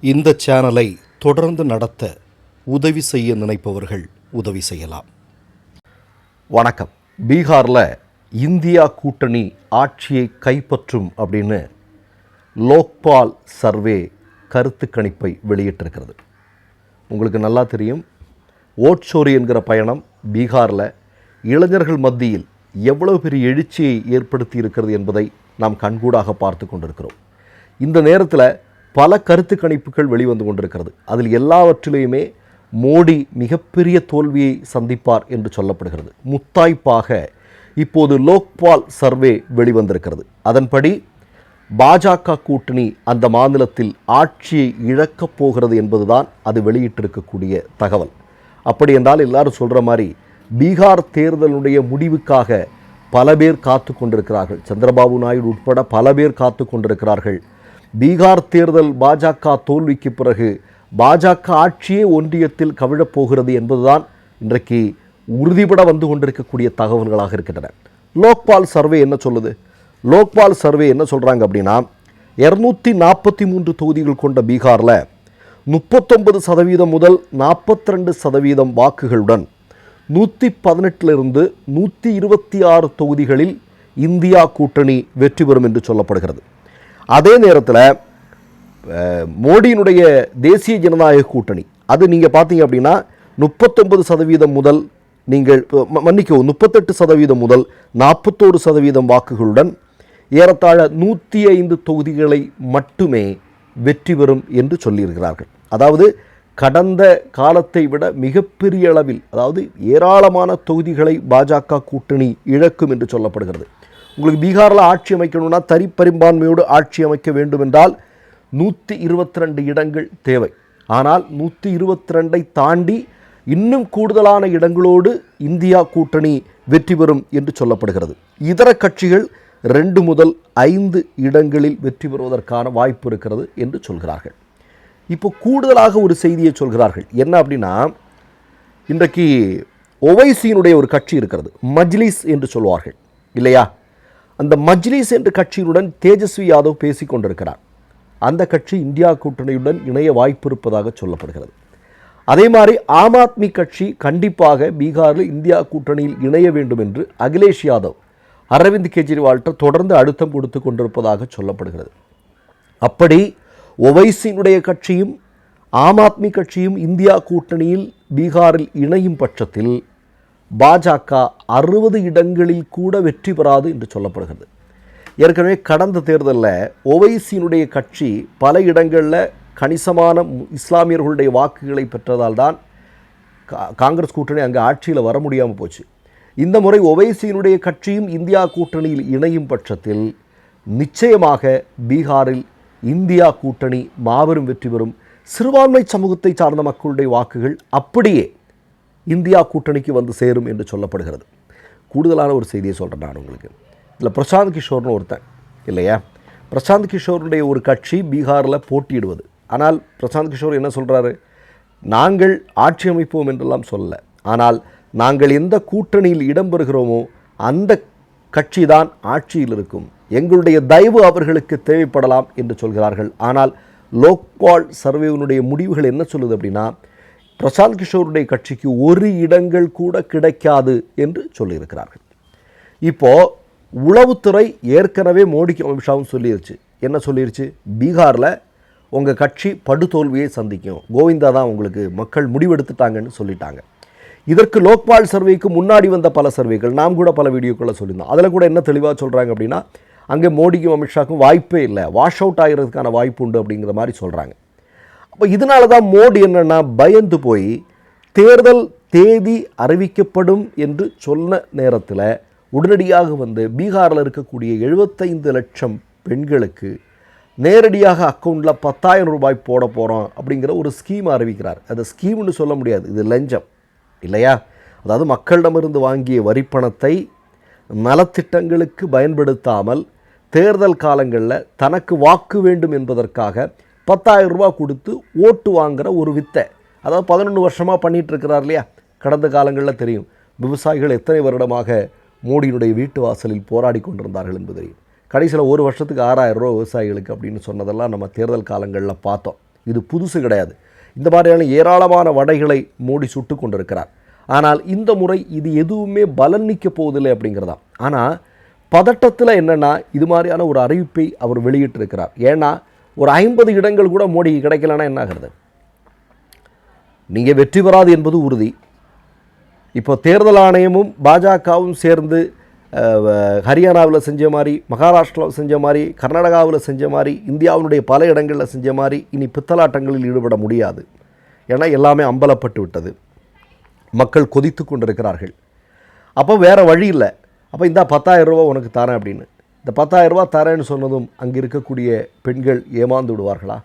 இந்த சேனலை தொடர்ந்து நடத்த உதவி செய்ய நினைப்பவர்கள் உதவி செய்யலாம். வணக்கம். பீகாரில் இந்தியா கூட்டணி ஆட்சியை கைப்பற்றும் அப்படின்னு லோக்பால் சர்வே கருத்து கணிப்பை வெளியிட்டிருக்கிறது. உங்களுக்கு நல்லா தெரியும். ஓட்சோரி என்கிற பயணம் பீகாரில் இளைஞர்கள் மத்தியில் எவ்வளவு பெரிய எழுச்சியை ஏற்படுத்தி இருக்கிறது என்பதை நாம் கண்கூடாக பார்த்து கொண்டிருக்கிறோம். இந்த நேரத்தில் பல கருத்து கணிப்புகள் வெளிவந்து கொண்டிருக்கிறது. அதில் எல்லாவற்றிலையுமே மோடி மிகப்பெரிய தோல்வியை சந்திப்பார் என்று சொல்லப்படுகிறது. முத்தாய்ப்பாக இப்போது லோக்பால் சர்வே வெளிவந்திருக்கிறது. அதன்படி பாஜக கூட்டணி அந்த மாநிலத்தில் ஆட்சியை இழக்கப் போகிறது என்பதுதான் அது வெளியிட்டிருக்கக்கூடிய தகவல். அப்படி என்றால் எல்லாரும் சொல்கிற மாதிரி பீகார் தேர்தலுடைய முடிவுக்காக பல பேர் காத்து கொண்டிருக்கிறார்கள். சந்திரபாபு நாயுடு உட்பட பல பேர் காத்து கொண்டிருக்கிறார்கள். பீகார் தேர்தல் பாஜக தோல்விக்கு பிறகு பாஜக ஆட்சியே ஒன்றியத்தில் கவிழப் போகிறது என்பதுதான் இன்றைக்கு உறுதிபட வந்து கொண்டிருக்கக்கூடிய தகவல்களாக இருக்கின்றன. லோக்பால் சர்வே என்ன சொல்லுது? லோக்பால் சர்வே என்ன சொல்கிறாங்க அப்படின்னா இரநூத்தி நாற்பத்தி மூன்று தொகுதிகள் கொண்ட பீகாரில் முப்பத்தொன்பது சதவீதம் முதல் நாற்பத்தி ரெண்டு சதவீதம் வாக்குகளுடன் நூற்றி பதினெட்டிலிருந்து நூற்றி இருபத்தி ஆறு தொகுதிகளில் இந்தியா கூட்டணி வெற்றி பெறும் என்று சொல்லப்படுகிறது. அதே நேரத்தில் மோடியினுடைய தேசிய ஜனநாயக கூட்டணி. அது நீங்கள் பார்த்தீங்க அப்படின்னா முப்பத்தொன்பது சதவீதம் முதல் நீங்கள் மன்னிக்கவும் முப்பத்தெட்டு சதவீதம் முதல் நாற்பத்தோரு சதவீதம் வாக்குகளுடன் ஏறத்தாழ நூற்றி ஐந்து தொகுதிகளை மட்டுமே வெற்றி பெறும் என்று சொல்லியிருக்கிறார்கள். அதாவது கடந்த காலத்தை விட மிகப்பெரிய அளவில் அதாவது ஏராளமான தொகுதிகளை பாஜக கூட்டணி இழக்கும் என்று சொல்லப்படுகிறது. உங்களுக்கு பீகாரில் ஆட்சி அமைக்கணும்னா தரிப்பெரும்பான்மையோடு ஆட்சி அமைக்க வேண்டும் என்றால் நூற்றி இருபத்தி ரெண்டு இடங்கள் தேவை. ஆனால் நூற்றி இருபத்தி ரெண்டை தாண்டி இன்னும் கூடுதலான இடங்களோடு இந்தியா கூட்டணி வெற்றி பெறும் என்று சொல்லப்படுகிறது. இதர கட்சிகள் ரெண்டு முதல் ஐந்து இடங்களில் வெற்றி பெறுவதற்கான வாய்ப்பு இருக்கிறது என்று சொல்கிறார்கள். இப்போ கூடுதலாக ஒரு செய்தியை சொல்கிறார்கள். என்ன அப்படின்னா இன்றைக்கு ஒவைசியினுடைய ஒரு கட்சி இருக்கிறது. மஜ்லிஸ் என்று சொல்வார்கள். இல்லையா? அந்த மஜ்லிஸ் என்ற கட்சியுடன் தேஜஸ்வி யாதவ் பேசிக் கொண்டிருக்கிறார். அந்த கட்சி இந்தியா கூட்டணியுடன் இணைய வாய்ப்பு இருப்பதாக சொல்லப்படுகிறது. அதே மாதிரி ஆம் ஆத்மி கட்சி கண்டிப்பாக பீகாரில் இந்தியா கூட்டணியில் இணைய வேண்டும் என்று அகிலேஷ் யாதவ் அரவிந்த் கெஜ்ரிவால்கிட்ட தொடர்ந்து அழுத்தம் கொடுத்து கொண்டிருப்பதாக சொல்லப்படுகிறது. அப்படி ஒவைசியினுடைய கட்சியும் ஆம் ஆத்மி கட்சியும் இந்தியா கூட்டணியில் பீகாரில் இணையும் பட்சத்தில் பாஜக அறுபது இடங்களில் கூட வெற்றி பெறாது என்று சொல்லப்படுகிறது. ஏற்கனவே கடந்த தேர்தலில் ஒவைசியினுடைய கட்சி பல இடங்களில் கணிசமான மு- இஸ்லாமியர்களுடைய வாக்குகளை பெற்றதால் தான் கா- காங்கிரஸ் கூட்டணி அங்கே ஆட்சியில் வர முடியாமல் போச்சு. இந்த முறை ஒவைசியினுடைய கட்சியும் இந்தியா கூட்டணியில் இணையும் பட்சத்தில் நிச்சயமாக பீகாரில் இந்தியா கூட்டணி மாபெரும் வெற்றி பெறும். சிறுபான்மை சமூகத்தை சார்ந்த மக்களுடைய வாக்குகள் அப்படியே இந்தியா கூட்டணிக்கு வந்து சேரும் என்று சொல்லப்படுகிறது. கூடுதலான ஒரு செய்தியை சொல்கிறேன் நான் உங்களுக்கு. இதில் பிரசாந்த் கிஷோர்னு ஒருத்தன் இல்லையா? பிரசாந்த் கிஷோருடைய ஒரு கட்சி பீகாரில் போட்டியிடுவது. ஆனால் பிரசாந்த் கிஷோர் என்ன சொல்கிறாரு நாங்கள் ஆட்சி அமைப்போம் என்றெல்லாம் சொல்லல ஆனால் நாங்கள் எந்த கூட்டணியில் இடம்பெறுகிறோமோ அந்த கட்சி தான் ஆட்சியில் இருக்கும். எங்களுடைய தயவு அவர்களுக்கு தேவைப்படலாம் என்று சொல்கிறார்கள். ஆனால் லோக்பால் சர்வேவினுடைய முடிவுகள் என்ன சொல்லுது அப்படின்னா பிரசாந்த் கிஷோருடைய கட்சிக்கு ஒரு இடங்கள் கூட கிடைக்காது என்று சொல்லியிருக்கிறார்கள். இப்போது உளவுத்துறை ஏற்கனவே மோடிக்கு அமித்ஷாவும் சொல்லிருச்சு. என்ன சொல்லிருச்சு? பீகாரில் உங்கள் கட்சி படுதோல்வியை சந்திக்கும். கோவிந்தா தான் உங்களுக்கு மக்கள் முடிவெடுத்துட்டாங்கன்னு சொல்லிட்டாங்க. இதற்கு லோக்பால் சர்வேக்கு முன்னாடி வந்த பல சர்வேகள் நாம் கூட பல வீடியோக்களை சொல்லியிருந்தோம். அதில் கூட என்ன தெளிவாக சொல்கிறாங்க அப்படின்னா அங்கே மோடிக்கும் அமித்ஷாக்கும் வாய்ப்பே இல்லை. வாஷ் அவுட் ஆகிறதுக்கான வாய்ப்பு உண்டு அப்படிங்கிற மாதிரி சொல்கிறாங்க அப்போ இதனால தான் மோடி என்னன்னா பயந்து போய் தேர்தல் தேதி அறிவிக்கப்படும் என்று சொன்ன நேரத்தில் உடனடியாக வந்து பீகாரில் இருக்கக்கூடிய எழுபத்தைந்து லட்சம் பெண்களுக்கு நேரடியாக அக்கௌண்ட்டில் பத்தாயிரம் ரூபாய் போட போகிறோம் அப்படிங்கிற ஒரு ஸ்கீம் அறிவிக்கிறார். அது ஸ்கீம்னு சொல்ல முடியாது. இது லஞ்சம். இல்லையா? அதாவது மக்களிடமிருந்து வாங்கிய வரிப்பணத்தை நலத்திட்டங்களுக்கு பயன்படுத்தாமல் தேர்தல் காலங்களில் தனக்கு வாக்கு வேண்டும் என்பதற்காக பத்தாயிரம் ரூபா கொடுத்து ஓட்டு வாங்குகிற ஒரு வித்தை. அதாவது பதினொன்று வருஷமாக பண்ணிகிட்ருக்கிறார் இல்லையா? கடந்த காலங்களில் தெரியும். விவசாயிகள் எத்தனை வருடமாக மோடியினுடைய வீட்டு வாசலில் போராடி கொண்டிருந்தார்கள் என்பது தெரியும். கடைசியில் ஒரு வருஷத்துக்கு ஆறாயிரம் ரூபா விவசாயிகளுக்கு அப்படின்னு சொன்னதெல்லாம் நம்ம தேர்தல் காலங்களில் பார்த்தோம். இது புதுசு கிடையாது. இந்த மாதிரியான ஏராளமான வடைகளை மோடி சுட்டு கொண்டிருக்கிறார். ஆனால் இந்த முறை இது எதுவுமே பலன் நிற்க போவதில்லை அப்படிங்கிறதா ஆனால் பதட்டத்தில் என்னென்னா இது மாதிரியான ஒரு அறிவிப்பை அவர் வெளியிட்டிருக்கிறார். ஏன்னா ஒரு ஐம்பது இடங்கள் கூட மோடி கிடைக்கலன்னா என்ன ஆகிறது நீங்கள் வெற்றி பெறாது என்பது உறுதி. இப்போ தேர்தல் ஆணையமும் பாஜகவும் சேர்ந்து ஹரியானாவில் செஞ்ச மாதிரி மகாராஷ்டிராவில் செஞ்ச மாதிரி கர்நாடகாவில் செஞ்ச மாதிரி இந்தியாவினுடைய பல இடங்களில் செஞ்ச மாதிரி இனி பித்தலாட்டங்களில் ஈடுபட முடியாது. ஏன்னா எல்லாமே அம்பலப்பட்டு விட்டது. மக்கள் கொதித்து கொண்டிருக்கிறார்கள். அப்போ வேறு வழி இல்லை. அப்போ இந்த பத்தாயிரம் ரூபா உனக்கு தரேன் அப்படின்னு. இந்த பத்தாயிரரூபா தரேன்னு சொன்னதும் அங்கே இருக்கக்கூடிய பெண்கள் ஏமாந்து விடுவார்களா?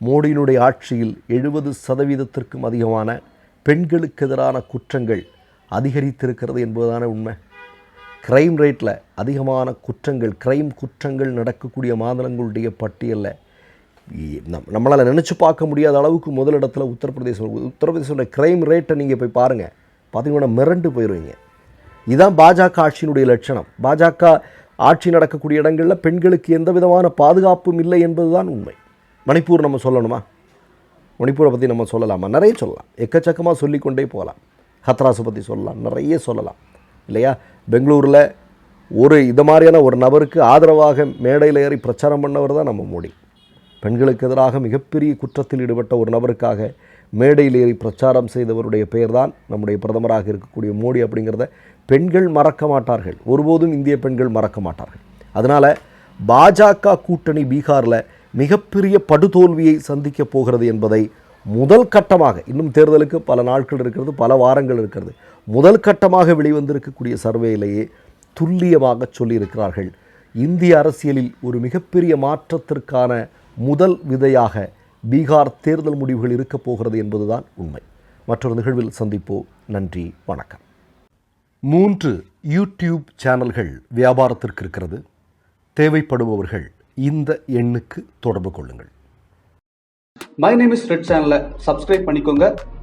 மோடியினுடைய ஆட்சியில் எழுபது சதவீதத்திற்கும் அதிகமான பெண்களுக்கு எதிரான குற்றங்கள் அதிகரித்திருக்கிறது என்பதுதானே உண்மை. க்ரைம் ரேட்டில் அதிகமான குற்றங்கள் க்ரைம் குற்றங்கள் நடக்கக்கூடிய மாநிலங்களுடைய பட்டியலில். நம் நம்மளால் நினச்சி பார்க்க முடியாத அளவுக்கு முதலிடத்தில் உத்தரப்பிரதேசம் உத்தரப்பிரதேசோட க்ரைம் ரேட்டை நீங்கள் போய் பாருங்கள் பார்த்தீங்கன்னா மிரண்டு போயிடுவீங்க இதுதான் பாஜக ஆட்சியினுடைய லட்சணம். பாஜக ஆட்சி நடக்கக்கூடிய இடங்களில் பெண்களுக்கு எந்த விதமான பாதுகாப்பும் இல்லை என்பதுதான் உண்மை. மணிப்பூர் நம்ம சொல்லணுமா? மணிப்பூரை பற்றி நம்ம சொல்லலாமா? நிறைய சொல்லலாம். எக்கச்சக்கமாக சொல்லிக்கொண்டே போகலாம். ஹத்ராஸை பற்றி சொல்லலாம். நிறைய சொல்லலாம். இல்லையா? பெங்களூரில் ஒரு இது மாதிரியான ஒரு நபருக்கு ஆதரவாக மேடையில் ஏறி பிரச்சாரம் பண்ணவர் தான் நம்ம மோடி. பெண்களுக்கு எதிராக மிகப்பெரிய குற்றத்தில் ஈடுபட்ட ஒரு நபருக்காக மேடையில் ஏறி பிரச்சாரம் செய்தவருடைய பெயர்தான் நம்முடைய பிரதமராக இருக்கக்கூடிய மோடி அப்படிங்கிறத பெண்கள் மறக்க மாட்டார்கள். ஒருபோதும் இந்திய பெண்கள் மறக்க மாட்டார்கள். அதனால் பாஜக கூட்டணி பீகாரில் மிகப்பெரிய படுதோல்வியை சந்திக்க போகிறது என்பதை முதல் கட்டமாக இன்னும் தேர்தலுக்கு பல நாட்கள் இருக்கிறது பல வாரங்கள் இருக்கிறது முதல் கட்டமாக வெளிவந்திருக்கக்கூடிய சர்வேயிலேயே துல்லியமாக சொல்லியிருக்கிறார்கள். இந்திய அரசியலில் ஒரு மிகப்பெரிய மாற்றத்திற்கான முதல் விதையாக பீகார் தேர்தல் முடிவுகள் இருக்கப் போகிறது என்பதுதான் உண்மை. மற்றொரு நிகழ்வில் சந்திப்போம். நன்றி வணக்கம். மூன்று யூடியூப் சேனல்கள் வியாபாரத்திற்கு இருக்கிறது. தேவைப்படுபவர்கள் இந்த எண்ணுக்கு தொடர்பு கொள்ளுங்கள். மை நேம் இஸ் ரெட் சேனலை சப்ஸ்கிரைப் பண்ணிக்கோங்க.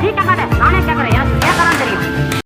நீ கேட்காத நானே கேட்கறேன் எனக்கு கேட்கலாம் தெரியும்